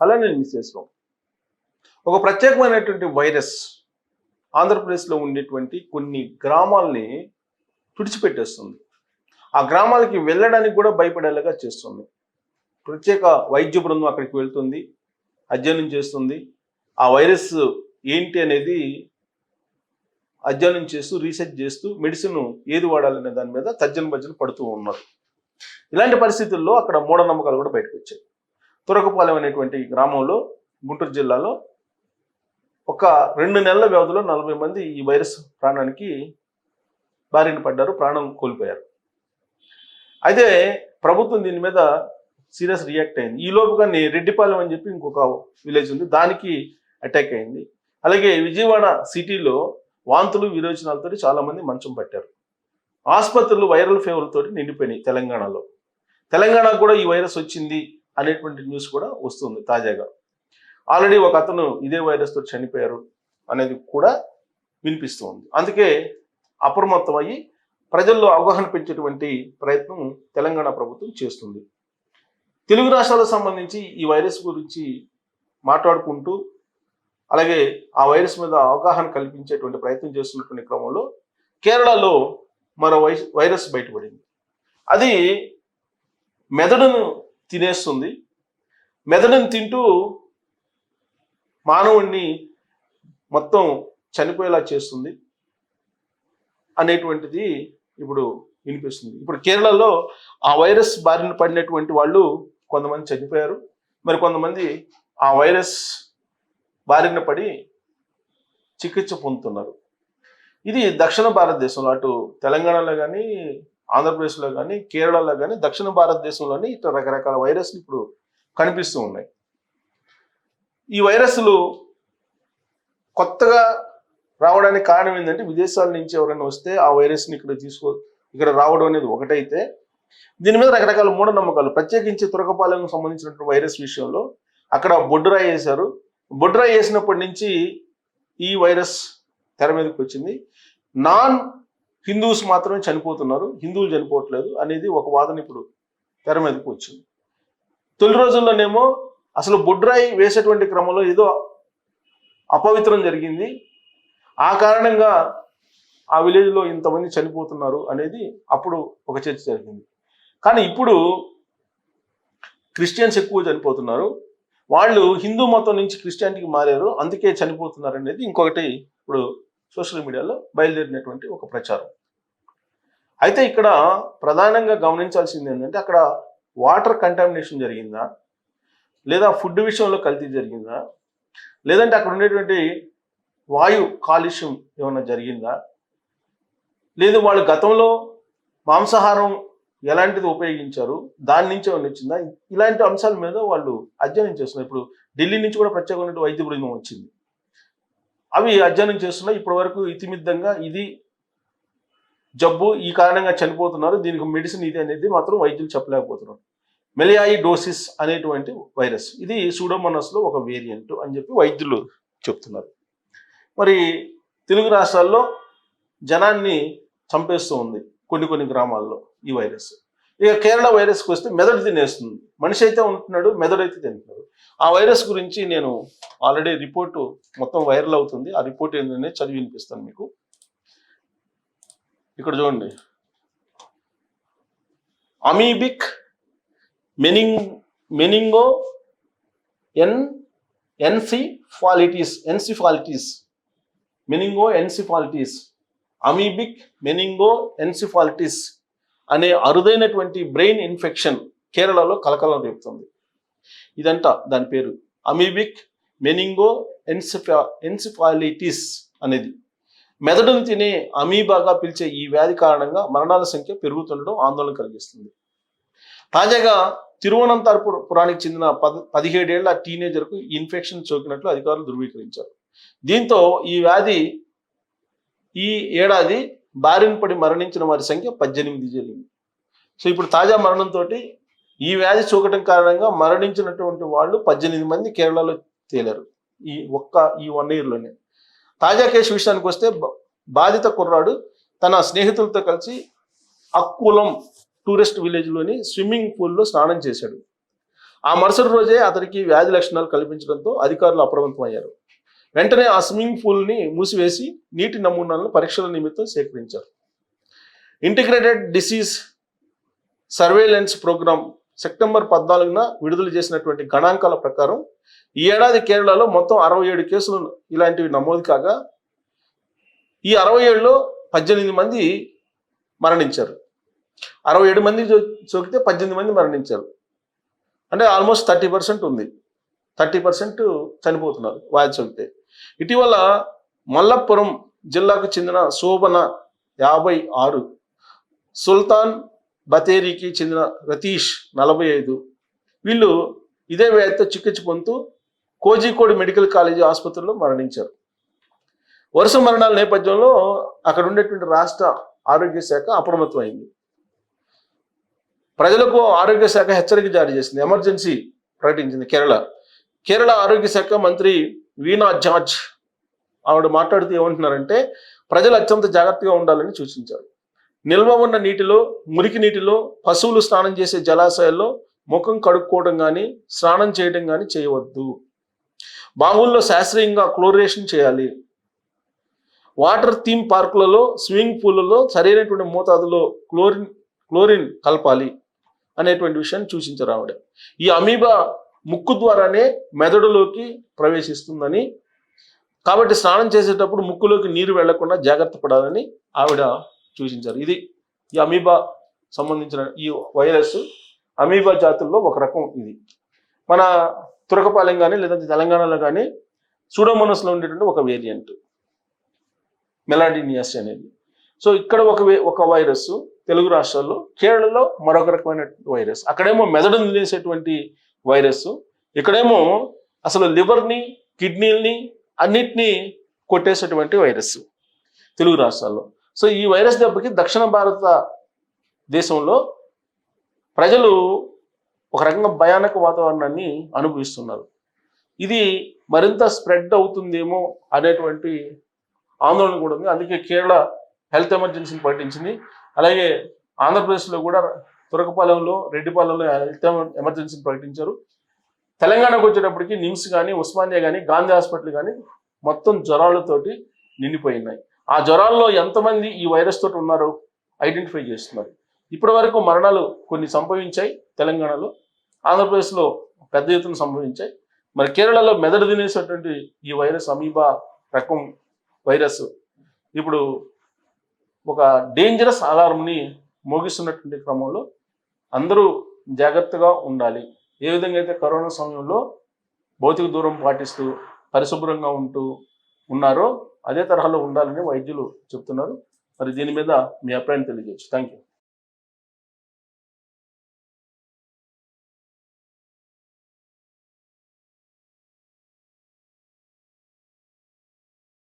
అలా నేను మిస్ మిస్సెస్లో ఒక ప్రత్యేకమైనటువంటి వైరస్ ఆంధ్రప్రదేశ్లో ఉండేటువంటి కొన్ని గ్రామాల్ని తుడిచిపెట్టేస్తుంది. ఆ గ్రామాలకి వెళ్ళడానికి కూడా భయపడేలాగా చేస్తుంది. ప్రత్యేక వైద్య బృందం అక్కడికి వెళ్తుంది అధ్యయనం చేస్తుంది. ఆ వైరస్ ఏంటి అనేది అధ్యయనం చేస్తూ రీసెర్చ్ చేస్తూ మెడిసిన్ ఏది వాడాలనే దాని మీద తర్జన భర్జన పడుతూ ఉన్నారు. ఇలాంటి పరిస్థితుల్లో అక్కడ మూఢనమ్మకాలు కూడా బయటకు వచ్చాయి. తురకపాలెం అనేటువంటి గ్రామంలో గుంటూరు జిల్లాలో ఒక రెండు నెలల వ్యవధిలో నలభై మంది ఈ వైరస్ ప్రాణానికి బారిన పడ్డారు ప్రాణం కోల్పోయారు. అయితే ప్రభుత్వం దీని మీద సీరియస్ రియాక్ట్ అయింది. ఈ లోపుగానే రెడ్డిపాలెం అని చెప్పి ఇంకొక విలేజ్ ఉంది దానికి అటాక్ అయింది. అలాగే విజయవాడ సిటీలో వాంతులు విరోచనాలతో చాలా మంది మంచం పట్టారు. ఆసుపత్రులు వైరల్ ఫీవర్ నిండిపోయినాయి తెలంగాణలో. తెలంగాణకు కూడా ఈ వైరస్ వచ్చింది. అనేటువంటి న్యూస్ కూడా వస్తుంది తాజాగా. ఆల్రెడీ ఒక అతను ఇదే వైరస్తో చనిపోయారు అనేది కూడా వినిపిస్తూ ఉంది అందుకే అప్రమత్తం అయ్యి ప్రజల్లో అవగాహన పెంచేటువంటి ప్రయత్నం తెలంగాణ ప్రభుత్వం చేస్తుంది. తెలుగు రాష్ట్రాలకు సంబంధించి ఈ వైరస్ గురించి మాట్లాడుకుంటూ అలాగే ఆ వైరస్ మీద అవగాహన కల్పించేటువంటి ప్రయత్నం చేస్తున్నటువంటి క్రమంలో కేరళలో మరో వైరస్ బయటపడింది. అది మెదడును తినేస్తుంది. మెదడుని తింటూ మానవుణ్ణి మొత్తం చనిపోయేలా చేస్తుంది అనేటువంటిది ఇప్పుడు వినిపిస్తుంది. ఇప్పుడు కేరళలో ఆ వైరస్ బారిన పడినటువంటి వాళ్ళు కొంతమంది చనిపోయారు. మరి కొంతమంది ఆ వైరస్ బారిన పడి చికిత్స పొందుతున్నారు. ఇది దక్షిణ భారతదేశంలో అటు తెలంగాణలో కానీ ఆంధ్రప్రదేశ్లో కానీ కేరళలో కానీ దక్షిణ భారతదేశంలోని ఇట్లా రకరకాల వైరస్లు ఇప్పుడు కనిపిస్తూ ఉన్నాయి. ఈ వైరస్లు కొత్తగా రావడానికి కారణం ఏంటంటే విదేశాల నుంచి ఎవరైనా వస్తే ఆ వైరస్ని ఇక్కడ తీసుకో ఇక్కడ రావడం అనేది ఒకటైతే దీని మీద రకరకాల మూఢనమ్మకాలు. ప్రత్యేకించి తురకపాలెంకు సంబంధించినటువంటి వైరస్ విషయంలో అక్కడ బొడ్డురాయి వేశారు. బొడ్డురాయి వేసినప్పటి నుంచి ఈ వైరస్ తెర మీదకి వచ్చింది. నాన్ హిందూస్ మాత్రమే చనిపోతున్నారు హిందువులు చనిపోవట్లేదు అనేది ఒక వాదన ఇప్పుడు తెర మీదకు వచ్చింది. తొలి రోజుల్లోనేమో అసలు బొడ్రాయి వేసేటువంటి క్రమంలో ఏదో అపవిత్రం జరిగింది. ఆ కారణంగా ఆ విలేజ్లో ఇంతమంది చనిపోతున్నారు అనేది అప్పుడు ఒక చర్చ జరిగింది. కానీ ఇప్పుడు క్రిస్టియన్స్ ఎక్కువ చనిపోతున్నారు. వాళ్ళు హిందూ మతం నుంచి క్రిస్టియానిటీకి మారారు అందుకే చనిపోతున్నారు అనేది ఇంకొకటి ఇప్పుడు సోషల్ మీడియాలో బయలుదేరినటువంటి ఒక ప్రచారం. అయితే ఇక్కడ ప్రధానంగా గమనించాల్సింది ఏంటంటే అక్కడ వాటర్ కంటామినేషన్ జరిగిందా? లేదా ఫుడ్ విషయంలో కల్తీ జరిగిందా? లేదంటే అక్కడ ఉండేటువంటి వాయు కాలుష్యం ఏమైనా జరిగిందా? లేదు వాళ్ళు గతంలో మాంసాహారం ఎలాంటిది ఉపయోగించారు? దాని నుంచి ఏమైనా వచ్చిందా? ఇలాంటి అంశాల మీద వాళ్ళు అధ్యయనం చేస్తున్నారు. ఇప్పుడు ఢిల్లీ నుంచి కూడా ప్రత్యేకమైన వైద్య బృందం వచ్చింది. అవి అధ్యయనం చేస్తున్నాయి ఇప్పటి వరకు ఇతిమిద్దంగా ఇది జబ్బు ఈ కారణంగా చనిపోతున్నారు. దీనికి మెడిసిన్ ఇది అనేది మాత్రం వైద్యులు చెప్పలేకపోతున్నారు. మెలియాయి డోసిస్ అనేటువంటి వైరస్. ఇది సూడోమోనస్లో ఒక వేరియంట్ అని చెప్పి వైద్యులు చెప్తున్నారు. మరి తెలుగు రాష్ట్రాల్లో జనాన్ని చంపేస్తూ ఉంది కొన్ని కొన్ని గ్రామాల్లో ఈ వైరస్. ఇక కేరళ వైరస్కి వస్తే మెదడు తినేస్తుంది. మనిషి అయితే ఉంటున్నాడు మెదడు అయితే తింటున్నాడు. ఆ వైరస్ గురించి నేను ఆల్రెడీ రిపోర్టు మొత్తం వైరల్ అవుతుంది. ఆ రిపోర్ట్ ఏంటనే చదివి వినిపిస్తాను మీకు. ఇక్కడ చూడండి. అమీబిక్ మెనింగ్ మెనింగో ఎన్ encephalitis encephalitis. Meningoencephalitis. Amoebic meningoencephalitis. అనే అరుదైనటువంటి బ్రెయిన్ ఇన్ఫెక్షన్ కేరళలో కలకలం రేపుతుంది. ఇదంట దాని పేరు. అమీబిక్ మెనింగో ఎన్సిఫా ఎన్సిఫాలిటీస్ అనేది. మెదడును తినే అమీబాగా పిలిచే ఈ వ్యాధి కారణంగా మరణాల సంఖ్య పెరుగుతుండడం ఆందోళన కలిగిస్తుంది. తాజాగా తిరువనంతపురానికి చెందిన పద పదిహేడేళ్ళ టీనేజర్కు ఇన్ఫెక్షన్ సోకినట్లు అధికారులు ధృవీకరించారు. దీంతో ఈ వ్యాధి ఈ ఏడాది బారిన పడి మరణించిన వారి సంఖ్య పద్దెనిమిది జరిగింది సో ఇప్పుడు తాజా మరణంతో ఈ వ్యాధి చూకటం కారణంగా మరణించినటువంటి వాళ్ళు పద్దెనిమిది మంది కేరళలో తేలారు. ఈ ఒక్క ఈ వన్ ఇయర్లోనే తాజా కేసు విషయానికి వస్తే బాధిత కుర్రాడు తన స్నేహితులతో కలిసి అక్కులం టూరిస్ట్ విలేజ్లోని స్విమ్మింగ్ పూల్లో స్నానం చేశాడు. ఆ మరుసటి రోజే అతనికి వ్యాధి లక్షణాలు కల్పించడంతో అధికారులు అప్రమత్తమయ్యారు. వెంటనే ఆ స్విమ్మింగ్ పూల్ని మూసివేసి నీటి నమూనాలను పరీక్షల నిమిత్తం సేకరించారు. Integrated disease surveillance program September పద్నాలుగున విడుదల చేసినటువంటి గణాంకాల ప్రకారం ఈ ఏడాది కేరళలో మొత్తం అరవై ఏడు కేసులు ఇలాంటివి నమోదు కాగా ఈ అరవై ఏడులో పద్దెనిమిది మంది మరణించారు. అరవై ఏడు మంది చోకితే సోకితే పద్దెనిమిది మంది మరణించారు. అంటే ఆల్మోస్ట్ థర్టీ పర్సెంట్ ఉంది. థర్టీ పర్సెంట్ చనిపోతున్నారు వాయు సోకితే ఇటీవల మల్లప్పురం జిల్లాకు చెందిన శోభన యాభై ఆరు సుల్తాన్ బతేరికి చెందిన రతీష్ నలభై ఐదు. వీళ్ళు ఇదే వ్యాధితో చికిత్స పొందుతూ కోజికోడి మెడికల్ కాలేజీ ఆసుపత్రిలో మరణించారు. వరుస మరణాల నేపథ్యంలో అక్కడ ఉండేటువంటి రాష్ట్ర ఆరోగ్య శాఖ అప్రమత్తమైంది. ప్రజలకు ఆరోగ్య శాఖ హెచ్చరిక జారీ చేసింది. ఎమర్జెన్సీ ప్రకటించింది కేరళ. కేరళ ఆరోగ్య శాఖ మంత్రి వీణా జార్జ్ ఆవిడ మాట్లాడుతూ ఏమంటున్నారంటే ప్రజలు అత్యంత జాగ్రత్తగా ఉండాలని సూచించారు. నిల్వ ఉన్న నీటిలో మురికి నీటిలో పశువులు స్నానం చేసే జలాశయాల్లో ముఖం కడుక్కోవడం కానీ స్నానం చేయడం కానీ చేయవద్దు. బావుల్లో శాస్త్రీయంగా క్లోరేషన్ చేయాలి. వాటర్ థీమ్ పార్కులలో స్విమ్మింగ్ పూల్లలో సరైనటువంటి మోతాదులో క్లోరిన్ క్లోరిన్ కలపాలి అనేటువంటి విషయాన్ని సూచించారు ఆవిడ. ఈ అమీబా ముక్కు ద్వారానే మెదడులోకి ప్రవేశిస్తుందని. కాబట్టి స్నానం చేసేటప్పుడు ముక్కులోకి నీరు వెళ్ళకుండా జాగ్రత్త పడాలని ఆవిడ సూచించారు. ఇది ఈ అమీబా సంబంధించిన ఈ వైరస్ అమీబా జాతుల్లో ఒక రకం ఇది. మన తురకపాలెం కానీ లేదంటే తెలంగాణలో కానీ సూడోమోనస్లో ఉండేటువంటి ఒక వేరియంట్ మెలాడినియాస్ అనేది. సో ఇక్కడ ఒక వే- ఒక వైరస్ తెలుగు రాష్ట్రాల్లో కేరళలో మరొక రకమైన వైరస్. అక్కడేమో మెదడు తినేసేటువంటి వైరస్. ఇక్కడేమో అసలు లివర్ని కిడ్నీల్ని అన్నిటినీ కొట్టేసేటువంటి వైరస్ తెలుగు రాష్ట్రాల్లో. సో ఈ వైరస్ దెబ్బకి దక్షిణ భారత దేశంలో ప్రజలు ఒక రకంగా భయానక వాతావరణాన్ని అనుభవిస్తున్నారు. ఇది మరింత స్ప్రెడ్ అవుతుందేమో అనేటువంటి ఆందోళన కూడా ఉంది. అందుకే కేరళ హెల్త్ ఎమర్జెన్సీని ప్రకటించింది అలాగే ఆంధ్రప్రదేశ్లో కూడా తురకపాలెంలో రెడ్డిపాలెంలో ఎమర్జెన్సీని ప్రకటించారు. తెలంగాణకు వచ్చేటప్పటికి నిమ్స్ కానీ ఉస్మానియా కానీ గాంధీ హాస్పిటల్ కానీ మొత్తం జ్వరాలతోటి నిండిపోయినాయి. ఆ జ్వరాల్లో ఎంతమంది ఈ వైరస్ తోటి ఉన్నారో ఐడెంటిఫై చేస్తున్నారు. ఇప్పటి వరకు మరణాలు కొన్ని సంభవించాయి తెలంగాణలో. ఆంధ్రప్రదేశ్లో పెద్ద ఎత్తున సంభవించాయి. మరి కేరళలో మెదడు తినేసినటువంటి ఈ వైరస్ అమీబా రకం వైరస్ ఇప్పుడు ఒక డేంజరస్ అలారంని మోగిస్తున్నటువంటి క్రమంలో అందరూ జాగ్రత్తగా ఉండాలి. ఏ విధంగా అయితే కరోనా సమయంలో భౌతిక దూరం పాటిస్తూ పరిశుభ్రంగా ఉంటూ ఉన్నారో అదే తరహాలో ఉండాలని వైద్యులు చెప్తున్నారు. మరి దీని మీద మీ అభిప్రాయం తెలియజేయచ్చు. Thank you